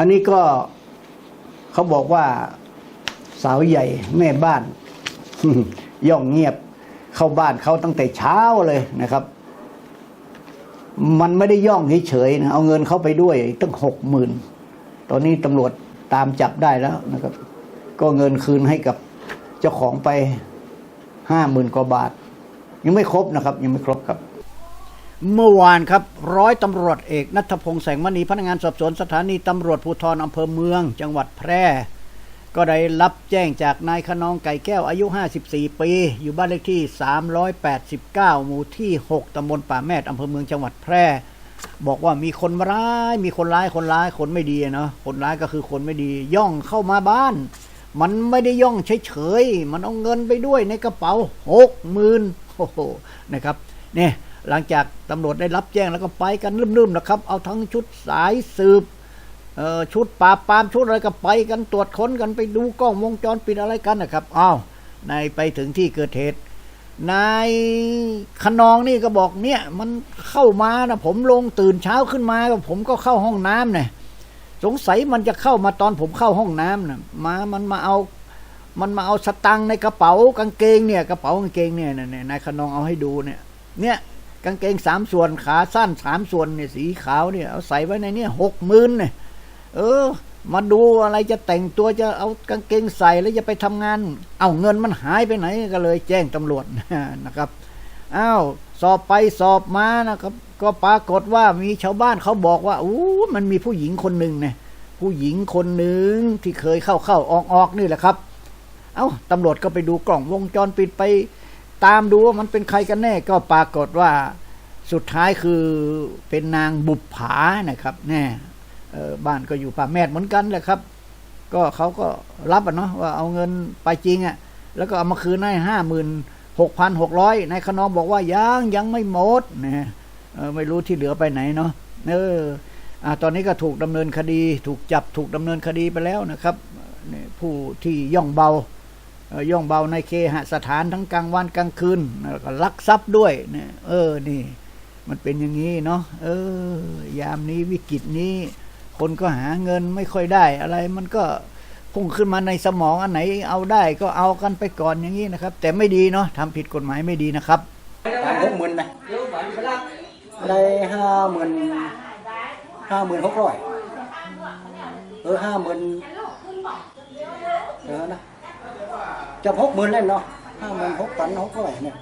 อันนี้ก็เขาบอกว่าสาวใหญ่แม่บ้าน ย่องเงียบเข้าบ้านเขาตั้งแต่เช้าเลยนะครับ มันไม่ได้ย่องเฉยๆนะเอาเงินเข้าไปด้วยตั้งหกหมื่นตอนนี้ตำรวจตามจับได้แล้วนะครับ ก็เงินคืนให้กับเจ้าของไปห้าหมื่นกว่าบาท ยังไม่ครบนะครับ ยังไม่ครบครับ เมื่อวานครับร้อยตำรวจเอกนัทพงษ์แสงมณีพนักงานสอบสวนสถานีตำรวจภูธรอำเภอเมือง จังหวัดแพร่ ก็ได้รับแจ้งจากนายขนองไก่แก้วอายุ 54 ปี อยู่บ้านเลขที่ 389 หมู่ที่ 6ตำบลป่าแมดอำเภอเมืองจังหวัดแพร่ บอกว่ามีคนร้าย มีคนร้ายคนร้ายคนไม่ดีเนาะคนร้ายก็คือคนไม่ดีย่องเข้ามาบ้าน มันไม่ได้ย่องเฉยๆมันเอาเงินไปด้วยในกระเป๋าหกหมื่นโอ้โหนะครับเนี่ย หลังจากตำรวจได้รับแจ้งแล้วก็ไปกันลืมๆนะครับ เอาทั้งชุดสายสืบชุดปราบปรามชุดอะไรก็ไปกันตรวจค้นกันไปดูกล้องวงจรปิดอะไรกันนะครับอ้าวนายไปถึงที่เกิดเหตุนายขนองนี่ก็บอกเนี่ยมันเข้ามานะผมลงตื่นเช้าขึ้นมาก็ผมก็เข้าห้องน้ำเนี่ยสงสัยมันจะเข้ามาตอนผมเข้าห้องน้ำนะมามันมาเอา มันมาเอาสตังค์ในกระเป๋ากางเกงเนี่ย กระเป๋ากางเกงเนี่ยนายขนองเอาให้ดูเนี่ย เนี่ย กางเกงสามส่วนขาสั้นสามส่วนเนี่ยสีขาวเนี่ยเอาใส่ไว้ในเนี่ยหกหมื่นเนี่ยเออ มาดูอะไรจะแต่งตัวจะเอากางเกงใส่แล้วจะไปทำงาน เอาเงินมันหายไปไหนก็เลยแจ้งตำรวจนะครับอ้าวสอบไปสอบมานะครับ ก็ปรากฏว่ามีชาวบ้านเขาบอกว่าอู้มันมีผู้หญิงคนหนึ่งเนี่ยผู้หญิงคนหนึ่งที่เคยเข้าเข้าออกออกนี่แหละครับ เอ้าตำรวจก็ไปดูกล่องวงจรปิดไป ตามดูว่ามันเป็นใครกันแน่ก็ปรากฏว่าสุดท้ายคือเป็นนางบุปผานะครับแน่บ้านก็อยู่ป่าแมดเหมือนกันแหละครับ ก็เขาก็รับอะเนาะว่าเอาเงินไปจริงอะแล้วก็เอามาคืนให้ห้าหมื่นหกพันหกร้อยนายขนองบอกว่ายังยังไม่หมดนะไม่รู้ที่เหลือไปไหนเนาะเอออตอนนี้ก็ถูกดำเนินคดี ถูกจับถูกดำเนินคดีไปแล้วนะครับผู้ที่ย่องเบา ย่องเบาในเคหสถานทั้งกลางวันกลางคืนแล้วก็ลักทรัพย์ด้วยเนี่ยเออนี่ มันเป็นอย่างนี้เนาะเออยามนี้วิกฤตนี้ คนก็หาเงินไม่ค่อยได้อะไรมันก็พุ่งขึ้นมาในสมองอันไหนเอาได้ก็เอากันไปก่อนอย่างนี้นะครับ แต่ไม่ดีเนาะทำผิดกฎหมายไม่ดีนะครับสามหกหมื่นนะได้ห้าหมื่นห้าหมื่นหกร้อยเออห้าหมื่นเออนะ จะพกมือเล่นเนาะห้าหมื่นหกพันหกร้อยเนี่ย